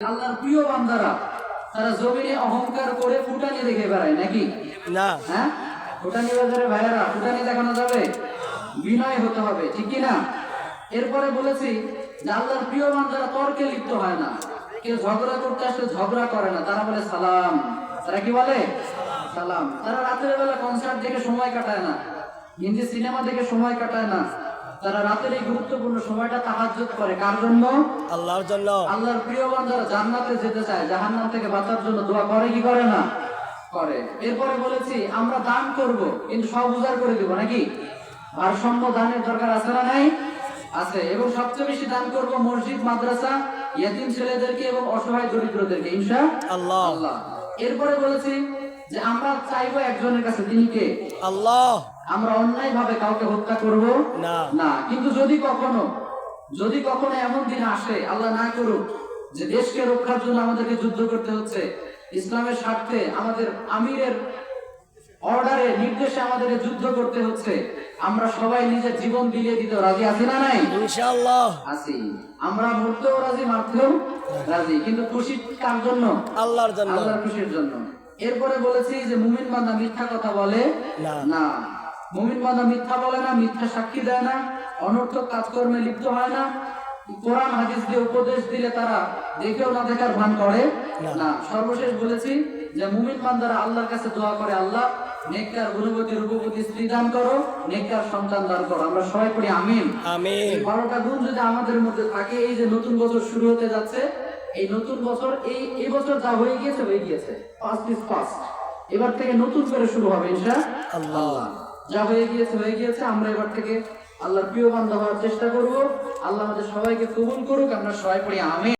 আল্লাহর প্রিয় বান্দারা তারা জমিনে অহংকার করে ফুটানি দেখে বেড়ায় নাকি? না। হ্যাঁ? ফুটানি বাজারে ভাইয়েরা ফুটানি দেখানো যাবে? বিনয় হতে হবে ঠিক কি না এরপরে বলেছি যে আল্লাহর প্রিয় বান্দারা তর্কে লিপ্ত হয় না। কেউ ঝগড়া করতে আসলে ঝগড়া করে না। তারা বলে সালাম। তারা কি বলে? সালাম। তারা রাতের বেলা কনসার্ট দেখে সময় কাটায় না। হিন্দি সিনেমা দেখে সময় কাটায় না। তারা রাতের এই গুরুত্বপূর্ণ সময়টা তাহাজ্জুদ করে কার জন্য? আল্লাহর জন্য। আল্লাহর প্রিয় বান্দারা জান্নাতে যেতে চায় জাহান্নাম থেকে বাঁচার জন্য দোয়া করে কি করে না? করে। এরপরে বলেছি আমরা দান করব কিন্তু সব উজাড় করে দিব নাকি? ভারসাম্য দানের দরকার আছে না নাই? আছে। এবং সবচেয়ে বেশি দান করব মসজিদ মাদ্রাসা ইয়াতিম ছেলেদেরকে এবং অসহায় দরিদ্রদেরকে ইনশা আল্লাহ। আল্লাহ। এরপরে বলেছি যে আমরা চাইব একজনের কাছে তিনি কে? আল্লাহ। আমরা অন্যায় ভাবে কাউকে হত্যা করব? না। না। কিন্তু যদি কখনো যদি কখনো এমন দিন আসে আল্লাহ না করুক যে দেশকে রক্ষার জন্য আমাদেরকে যুদ্ধ করতে হচ্ছে ইসলামের স্বার্থে আমাদের আমিরের অর্ডারে নির্দেশে আমাদেরকে যুদ্ধ করতে হচ্ছে আমরা সবাই নিজের জীবন বিলিয়ে দিতে রাজি আছি না নাই? ইনশাআল্লাহ। আছি। আমরা মরতেও রাজি মারতেও রাজি কিন্তু খুশি কার জন্য? আল্লাহর জন্য। আল্লাহর খুশির জন্য। এরপরে বলেছি যে মুমিন বান্দা মিথ্যা কথা বলে না। মুমিন বান্দা মিথ্যা বলে না মিথ্যা সাক্ষী দেয় না অনর্থক কাজকর্মে লিপ্ত হয় না। কোরআন হাদিস দিয়ে উপদেশ দিলে তারা দেখেও না দেখার ভান করে না। সর্বশেষ বলেছি যে মুমিন বান্দারা আল্লাহর কাছে দোয়া করে আল্লাহ নেককার গুণবতী রূপবতী স্ত্রী দান করো নেককার সন্তান দান করো। আমরা সবাই করি আমিন। আমিন। বারোটা গুণ যদি আমাদের মধ্যে থাকে এই যে নতুন বছর শুরু হতে যাচ্ছে এই নতুন বছর এই এই বছর যা হয়ে গিয়েছে হয়ে গিয়েছে। পাস্ট ইজ পাস্ট এবার থেকে নতুন করে শুরু হবে ইনশা আল্লাহ। যা হয়ে গিয়েছে হয়ে গিয়েছে আমরা এবার থেকে আল্লাহর প্রিয় বান্ধব হওয়ার চেষ্টা করব। আল্লাহ আমাদের সবাইকে কবুল করুক আমরা সবাই পড়ি আমি